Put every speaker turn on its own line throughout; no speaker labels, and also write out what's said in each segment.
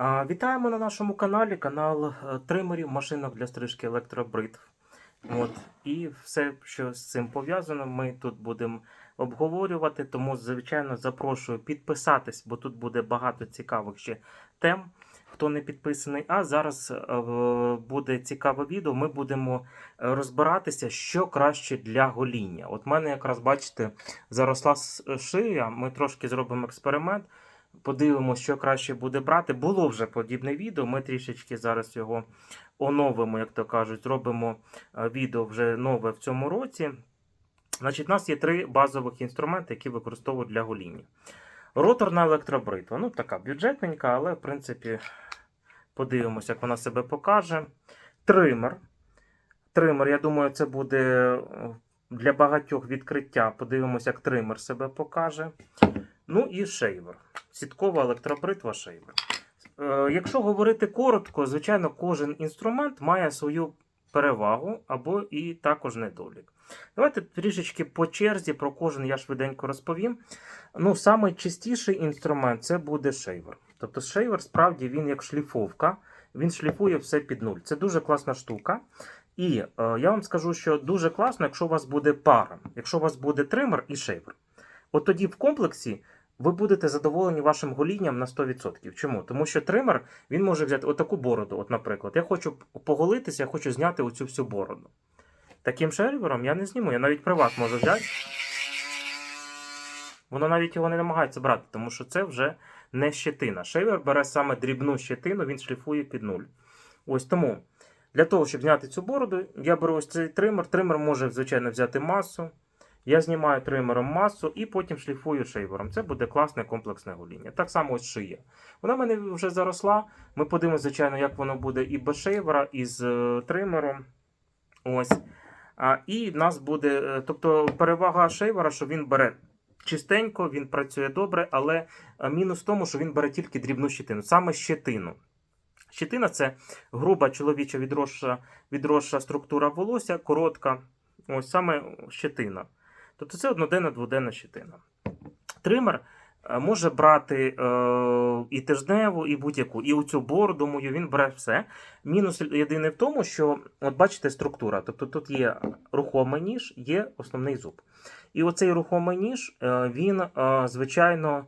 Вітаємо на нашому каналі, канал е, тримерів, машинок для стрижки електробритв. От. І все, що з цим пов'язано, ми тут будемо обговорювати. Тому, звичайно, запрошую підписатись, бо тут буде багато цікавих ще тем. Хто не підписаний, а зараз е, буде цікаве відео. Ми будемо е, розбиратися, що краще для гоління. От мене якраз бачите, заросла шия. Ми трошки зробимо експеримент. Подивимося, що краще буде брати. Було вже подібне відео. Ми трішечки зараз його оновимо, як то кажуть, зробимо е, відео вже нове в цьому році. Значить, у нас є три базових інструменти, які використовують для гоління. Роторна електробритва. Ну, така бюджетненька, але в принципі подивимося, як вона себе покаже. Тример. Тример, я думаю, це буде е, для багатьох відкриття. Подивимося, як тример себе покаже. Ну і шейвер. Сіткова електробритва шейвер. Е, якщо говорити коротко, звичайно, кожен інструмент має свою перевагу або і також недолік. Давайте трішечки по черзі про кожен я швиденько розповім. Ну, найчастіший інструмент це буде шейвер. Тобто шейвер справді він як шліфовка, він шліфує все під нуль. Це дуже класна штука. І е, я вам скажу, що дуже класно, якщо у вас буде пара, якщо у вас буде тример і шейвер. От тоді в комплексі ви будете задоволені вашим голінням на 100%. Чому? Тому що тример він може взяти отаку бороду. От, наприклад, я хочу поголитися, я хочу зняти оцю всю бороду. Таким шейвером я не зніму, я навіть приват можу взяти. Воно навіть його не намагається брати, тому що це вже не щетина. Шейвер бере саме дрібну щетину, він шліфує під нуль. Ось тому для того, щоб зняти цю бороду, я беру ось цей тример. Тример може, звичайно, взяти масу. Я знімаю тримером масу і потім шліфую шейвером. Це буде класне комплексне гоління. Так само ось шия. Вона в мене вже заросла. Ми подивимося, звичайно, як воно буде і без шейвера, і з е, тримером. Ось. А, і нас буде, е, тобто перевага шейвера, що він бере чистенько, він працює добре, але е, мінус в тому, що він бере тільки дрібну щетину, саме щетину. Щетина це груба чоловіча відросша, відросша структура волосся, коротка. Ось саме щетина. Тобто це одноденна дводенна щетина. Тример е, може брати е, і тижневу, і будь-яку. І оцю бороду мою він бере все. Мінус єдиний в тому, що от бачите структура. Тобто тут є рухомий ніж, є основний зуб. І оцей рухомий ніж, е, він, е, звичайно,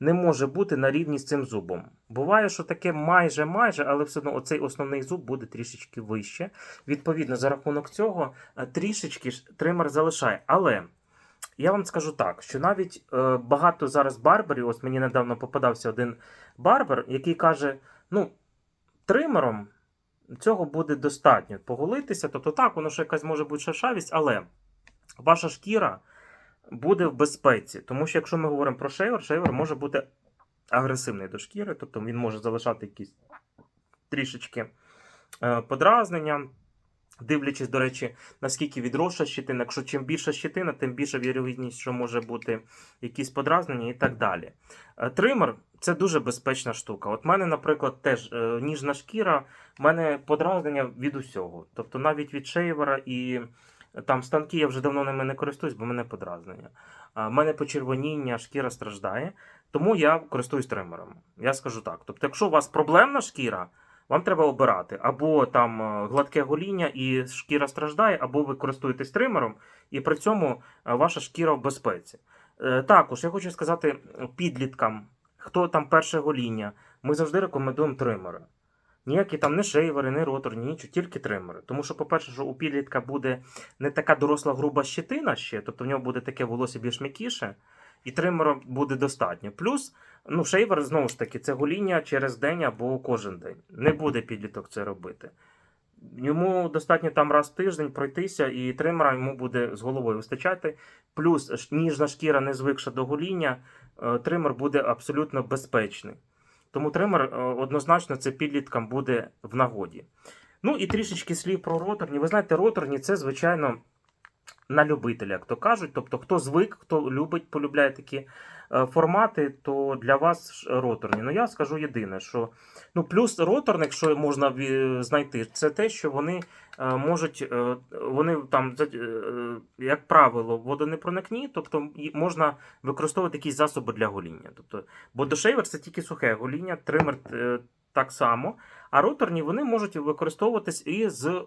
не може бути на рівні з цим зубом. Буває, що таке майже майже, але все одно оцей основний зуб буде трішечки вище. Відповідно, за рахунок цього трішечки тример залишає. Але я вам скажу так, що навіть е, багато зараз барберів, ось мені недавно попадався один барбер, який каже: ну, тримером цього буде достатньо поголитися. Тобто, так, воно ще якась може бути шершавість, але ваша шкіра буде в безпеці. Тому що якщо ми говоримо про шейвер, шейвер може бути агресивний до шкіри, тобто він може залишати якісь трішечки е, подразнення. Дивлячись, до речі, наскільки відросша щетина. Якщо чим більша щетина, тим більша вірогідність, що може бути якісь подразнення і так далі. Е, Тример це дуже безпечна штука. От в мене, наприклад, теж е, ніжна шкіра, в мене подразнення від усього. Тобто навіть від шейвера і е, там станки я вже давно ними не користуюсь, бо в мене подразнення. У мене почервоніння, шкіра страждає, тому я користуюсь тримером. Я скажу так. Тобто, якщо у вас проблемна шкіра, вам треба обирати або там е, гладке гоління і шкіра страждає, або ви користуєтесь тримером, і при цьому е, ваша шкіра в безпеці. Е, Також я хочу сказати підліткам, хто там перше гоління, ми завжди рекомендуємо тримери. Ніякі там не шейвери, не роторні, нічого, тільки тримери. Тому що, по-перше, що у підлітка буде не така доросла груба щетина ще, тобто в нього буде таке волосся більш м'якіше, і тримером буде достатньо. Плюс, ну, шейвер, знову ж таки, це гоління через день або кожен день. Не буде підліток це робити. Йому достатньо там раз в тиждень пройтися, і тримера йому буде з головою вистачати. Плюс ніжна шкіра, не звикша до гоління, е, тример буде абсолютно безпечний. Тому тример е, однозначно це підліткам буде в нагоді. Ну і трішечки слів про роторні. Ви знаєте, роторні це, звичайно, на любителя, як то кажуть. Тобто, хто звик, хто любить, полюбляє такі е, формати, то для вас роторні. Ну я скажу єдине, що ну, плюс роторник, що можна знайти, це те, що вони е, можуть, е, вони там, як правило, водонепроникні, тобто можна використовувати якісь засоби для гоління. Тобто, бо дошейвер це тільки сухе гоління, тример так само. А роторні вони можуть використовуватись і з,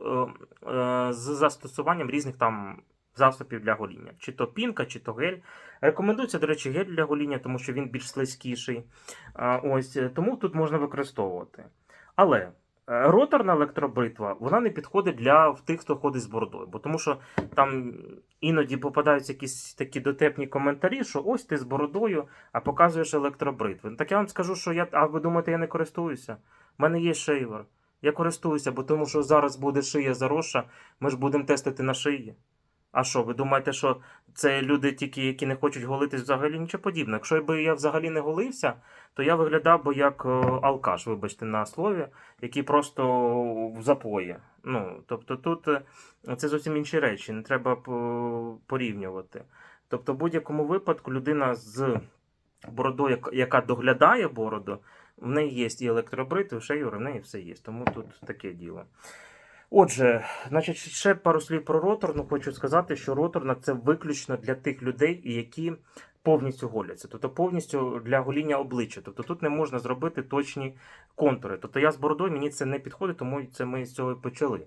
з застосуванням різних там засобів для гоління. Чи то пінка, чи то гель. Рекомендується, до речі, гель для гоління, тому що він більш слизькіший. Ось, е, тому тут можна використовувати. Але е, роторна електробритва вона не підходить для тих, хто ходить з бородою. Бо тому що там іноді попадаються якісь такі дотепні коментарі, що ось ти з бородою, а показуєш електробритви. Ну, Так я вам скажу, що я. А ви думаєте, я не користуюся? У мене є шейвер. Я користуюся, бо тому що зараз буде шия заросша, ми ж будемо тестити на шиї. А що, ви думаєте, що це люди тільки, які не хочуть голитись взагалі нічого подібного? Якщо б я взагалі не голився, то я виглядав би як е, алкаш, вибачте на слові, який просто в запої. Ну, тобто тут е, це зовсім інші речі, не треба порівнювати. Тобто, в будь-якому випадку людина з бородою, яка доглядає бороду, в неї є і електробритви, і шейвер, в неї все є. Тому тут таке діло. Отже, значить, ще пару слів про роторну. Хочу сказати, що роторна це виключно для тих людей, які повністю голяться, тобто повністю для гоління обличчя. Тобто тут не можна зробити точні контури. Тобто я з бородою мені це не підходить, тому це ми з цього і почали.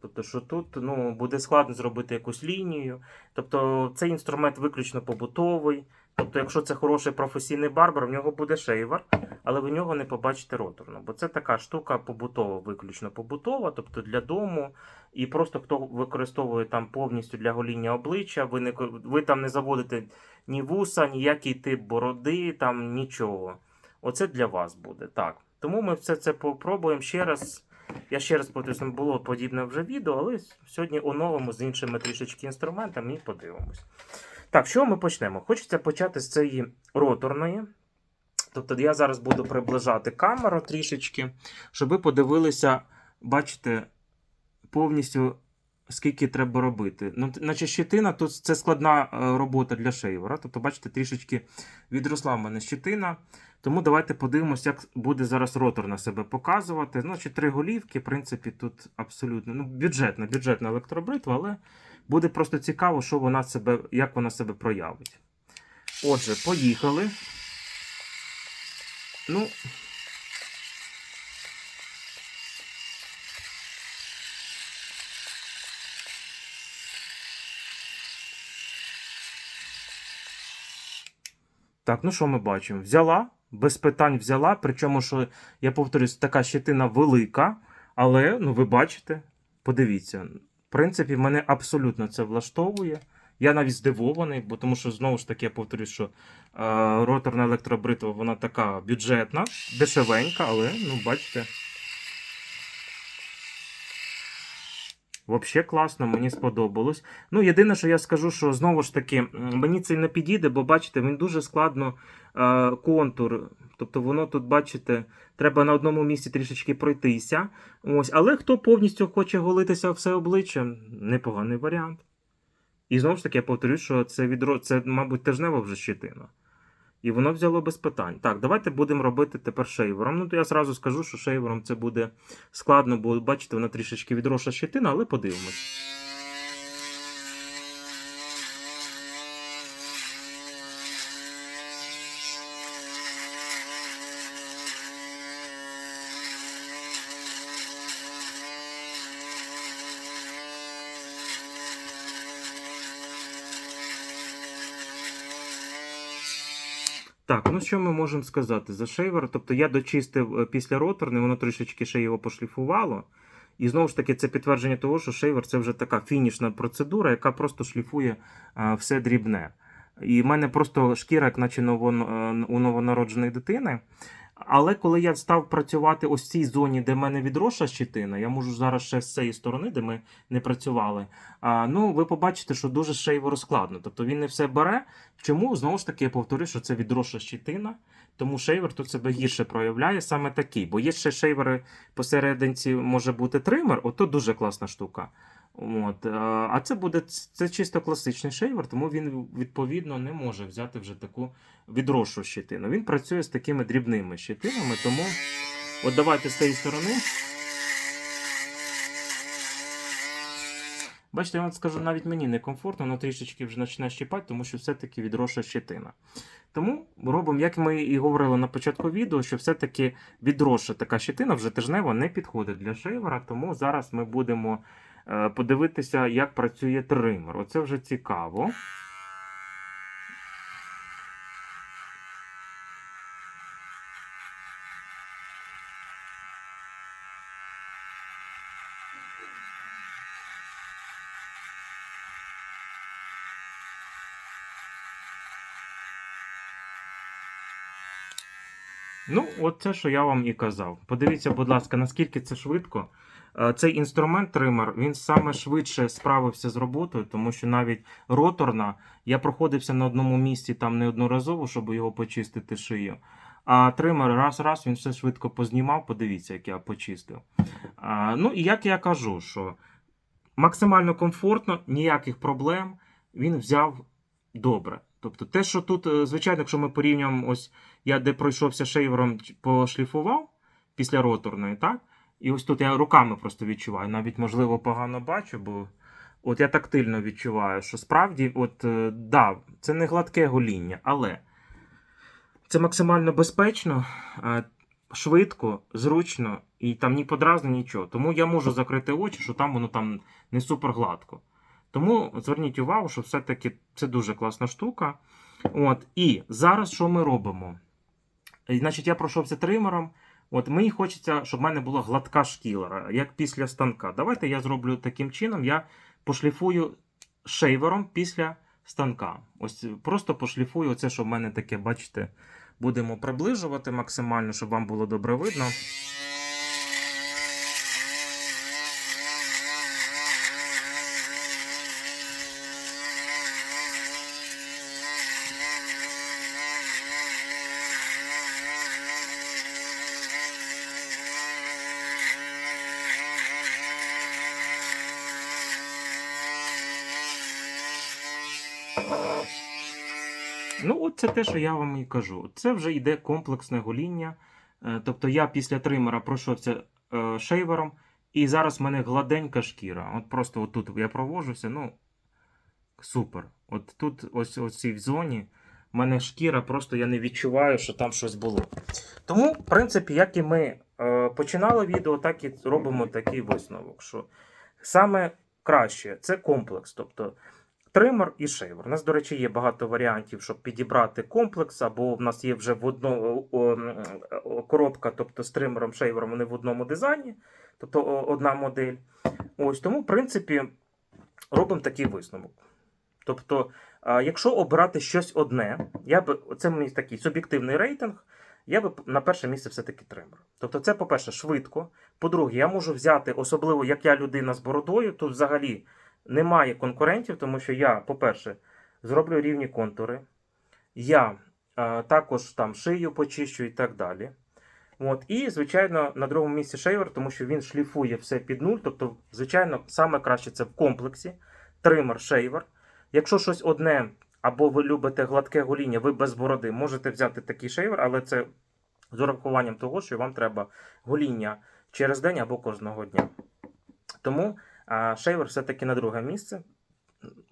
Тобто, що тут ну, буде складно зробити якусь лінію. Тобто цей інструмент виключно побутовий. Тобто, якщо це хороший професійний барбер, в нього буде шейвер, але ви нього не побачите роторну. Бо це така штука побутова, виключно побутова, тобто для дому. І просто хто використовує там повністю для гоління обличчя, ви, не, ви там не заводите ні вуса, ніякий тип бороди, там нічого. Оце для вас буде. Так. Тому ми все це попробуємо ще раз. Я ще раз повторюю, було подібне вже відео, але сьогодні оновимо з іншими трішечки інструментами і подивимось. Так, що ми почнемо? Хочеться почати з цієї роторної. Тобто я зараз буду приближати камеру трішечки, щоб ви подивилися, бачите, повністю скільки треба робити. Ну, наче щитина, тут це складна е, робота для шейвера. Тобто, бачите, трішечки відросла в мене щитина. Тому давайте подивимося, як буде зараз ротор на себе показувати. Значить, три голівки, в принципі, тут абсолютно ну, бюджетна, бюджетна електробритва, але буде просто цікаво, що вона себе, як вона себе проявить. Отже, поїхали. Ну. Так, ну що ми бачимо? Взяла, без питань взяла. Причому, що я повторюсь, така щетина велика, але ну ви бачите, подивіться. В принципі, мене абсолютно це влаштовує. Я навіть здивований, бо тому що знову ж таки я повторюсь, що е, роторна електробритва вона така бюджетна, дешевенька, але ну бачите. Взагалі класно, мені сподобалось. Ну, єдине, що я скажу, що знову ж таки, мені це не підійде, бо бачите, він дуже складно е, контур. Тобто воно тут, бачите, треба на одному місці трішечки пройтися. Ось, але хто повністю хоче голитися все обличчя, непоганий варіант. І знову ж таки, я повторюю, що це відро... це, мабуть, тижнева вже щитина. І воно взяло без питань. Так, давайте будемо робити тепер шейвером. Ну, то я зразу скажу, що шейвером це буде складно, бо бачите, вона трішечки відросла щитина, але подивимось. Так, ну що ми можемо сказати за шейвер? Тобто я дочистив е, після роторни, воно трішечки ще його пошліфувало. І знову ж таки, це підтвердження того, що шейвер це вже така фінішна процедура, яка просто шліфує а, все дрібне. І в мене просто шкіра, як наче е, у новонародженої дитини. Але коли я став працювати ось в цій зоні, де в мене відросла щитина, я можу зараз ще з цієї сторони, де ми не працювали. А, ну, ви побачите, що дуже шейво розкладно. Тобто він не все бере. Чому? Знову ж таки, я повторю, що це відросла щитина, тому шейвер тут себе гірше проявляє саме такий. Бо є ще шейвери посерединці, може бути тример, ото дуже класна штука. От. е, А це буде це чисто класичний шейвер, тому він відповідно не може взяти вже таку відрошу щитину. Він працює з такими дрібними щитинами, тому от давайте з цієї сторони. Бачите, я вам скажу, навіть мені некомфортно, воно трішечки вже починає щипати, тому що все-таки відросла щетина. Тому робимо, як ми і говорили на початку відео, що все-таки відросла така щетина вже тижнева не підходить для шейвера, тому зараз ми будемо е, подивитися, як працює тример. Оце вже цікаво. Ну, от це, що я вам і казав. Подивіться, будь ласка, наскільки це швидко. Е, Цей інструмент тример, він саме швидше справився з роботою, тому що навіть роторна, я проходився на одному місці там неодноразово, щоб його почистити шию. А тример раз-раз він все швидко познімав. Подивіться, як я почистив. А, ну і як я кажу, що максимально комфортно, ніяких проблем він взяв добре. Тобто, те, що тут, е, звичайно, якщо ми порівнюємо, ось я де пройшовся шейвером, пошліфував після роторної, так? І ось тут я руками просто відчуваю. Навіть, можливо, погано бачу, бо от я тактильно відчуваю, що справді, от, е, да, це не гладке гоління, але це максимально безпечно, е, швидко, зручно і там ні подразно, нічого. Тому я можу закрити очі, що там воно там не супер гладко. Тому зверніть увагу, що все-таки це дуже класна штука. От, і зараз що ми робимо? Значить, я пройшовся тримером. От мені хочеться, щоб в мене була гладка шкіра, як після станка. Давайте я зроблю таким чином. Я пошліфую шейвером після станка. Ось просто пошліфую оце, що в мене таке, бачите, будемо приближувати максимально, щоб вам було добре видно. Ну, от це те, що я вам і кажу. Це вже йде комплексне гоління. Е, Тобто я після тримера пройшовся е, шейвером, і зараз в мене гладенька шкіра. От просто отут я провожуся, ну супер. От тут, ось ось цій зоні, в мене шкіра, просто я не відчуваю, що там щось було. Тому, в принципі, як і ми е, починали відео, так і робимо такий висновок. що Саме краще це комплекс. Тобто тример і шейвер. У нас, до речі, є багато варіантів, щоб підібрати комплекс, або в нас є вже в одно, м, о, коробка, тобто з тримером, шейвером, вони в одному дизайні, тобто одна модель. Ось тому, в принципі, робимо такий висновок. Тобто, якщо обирати щось одне, я би, це мій такий суб'єктивний рейтинг, я би на перше місце все-таки тример. Тобто, це, по-перше, швидко. По-друге, я можу взяти, особливо як я людина з бородою, тут взагалі немає конкурентів, тому що я, по-перше, зроблю рівні контури, я е, також там шию почищу і так далі. От. І, звичайно, на другому місці шейвер, тому що він шліфує все під нуль. Тобто, звичайно, саме краще це в комплексі. Тример, шейвер. Якщо щось одне, або ви любите гладке гоління, ви без бороди, можете взяти такий шейвер, але це з урахуванням того, що вам треба гоління через день або кожного дня. Тому а шейвер все-таки на друге місце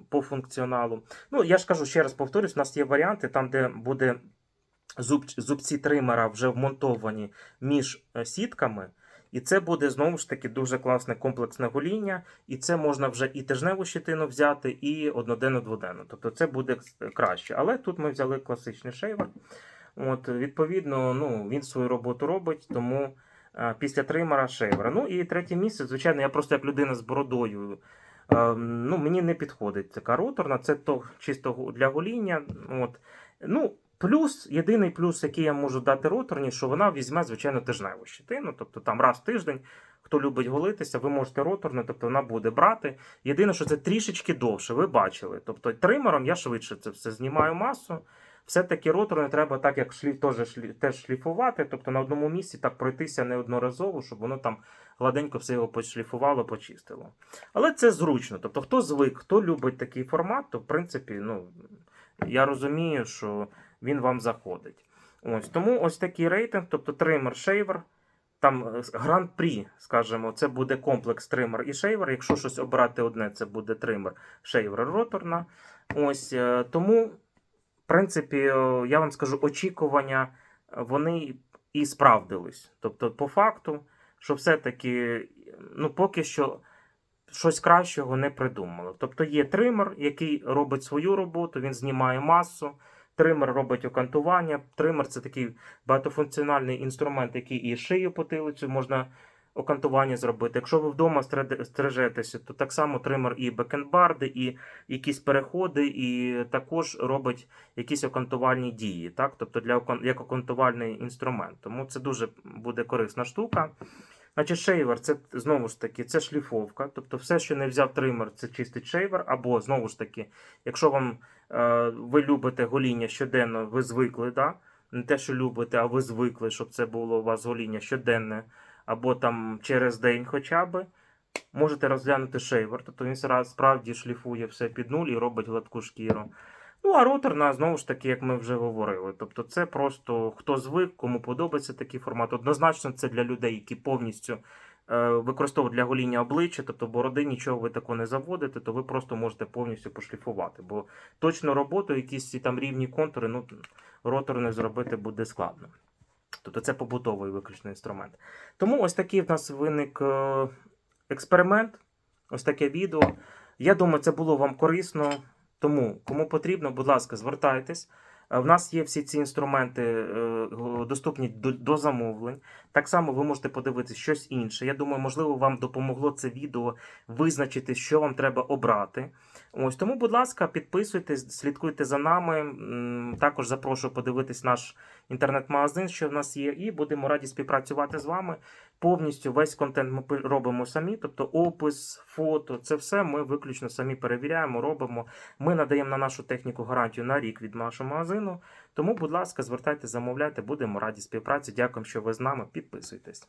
по функціоналу. Ну, я ж кажу, ще раз повторюсь, у нас є варіанти, там, де буде зуб, зубці тримера вже вмонтовані між е, сітками. І це буде знову ж таки дуже класне комплексне гоління. І це можна вже і тижневу щитину взяти, і одноденну дводенну. Тобто це буде краще. Але тут ми взяли класичний шейвер. От, відповідно, ну, він свою роботу робить, тому е, після тримера шейвера. Ну і третє місце, звичайно, я просто як людина з бородою. е, Ну, мені не підходить така роторна, це то чисто для гоління. От. Ну, плюс, єдиний плюс, який я можу дати роторні, що вона візьме, звичайно, тижневу щитину. Тобто там раз в тиждень, хто любить голитися, ви можете роторну, тобто вона буде брати. Єдине, що це трішечки довше, ви бачили. Тобто тримером я швидше це все знімаю масу. Все-таки ротор не треба так, як шліф теж, шлі, теж шліфувати, тобто на одному місці так пройтися неодноразово, щоб воно там гладенько все його пошліфувало, почистило. Але це зручно. Тобто, хто звик, хто любить такий формат, то в принципі, ну, я розумію, що він вам заходить. Ось тому ось такий рейтинг, тобто тример шейвер. там е, гран-прі, скажімо, це буде комплекс тример і шейвер. Якщо щось обрати одне, це буде тример, шейвер роторна. Ось е, тому, принципі, е, я вам скажу, очікування е, вони і справдились. Тобто, по факту, що все-таки, ну, поки що. Щось кращого не придумали. Тобто є тример, який робить свою роботу, він знімає масу, тример робить окантування. Тример це такий багатофункціональний інструмент, який і шию потилицю можна окантування зробити. Якщо ви вдома стрижетеся, то так само тример і бекенбарди, і якісь переходи, і також робить якісь окантувальні дії, так? тобто для як окантувальний інструмент. Тому це дуже буде корисна штука. Значить, шейвер це знову ж таки це шліфовка. Тобто, все, що не взяв тример, це чистить шейвер. Або знову ж таки, якщо вам е, ви любите гоління щоденно, ви звикли, да? не те, що любите, а ви звикли, щоб це було у вас гоління щоденне, або там через день хоча б. Можете розглянути шейвер, тобто він справді шліфує все під нуль і робить гладку шкіру. Ну, а роторна, знову ж таки, як ми вже говорили. Тобто, це просто хто звик, кому подобається такий формат. Однозначно, це для людей, які повністю е, використовують для гоління обличчя, тобто бороди, нічого ви такого не заводите, то ви просто можете повністю пошліфувати. Бо точно роботу, якісь ці там рівні контури, ну, ротор не зробити буде складно. Тобто це побутовий виключно інструмент. Тому ось такий в нас виник е, експеримент, ось таке відео. Я думаю, це було вам корисно. Тому, кому потрібно, будь ласка, звертайтесь. Е, В нас є всі ці інструменти е, доступні до, до замовлень. Так само ви можете подивитися щось інше. Я думаю, можливо, вам допомогло це відео визначити, що вам треба обрати. Ось тому, будь ласка, підписуйтесь, слідкуйте за нами. Також запрошую подивитись наш інтернет-магазин, що в нас є, і будемо раді співпрацювати з вами. Повністю весь контент ми робимо самі, тобто опис, фото, це все ми виключно самі перевіряємо, робимо. Ми надаємо на нашу техніку гарантію на рік від нашого магазину. Тому, будь ласка, звертайте, замовляйте, будемо раді співпраці. Дякуємо, що ви з нами. Підписуйтесь.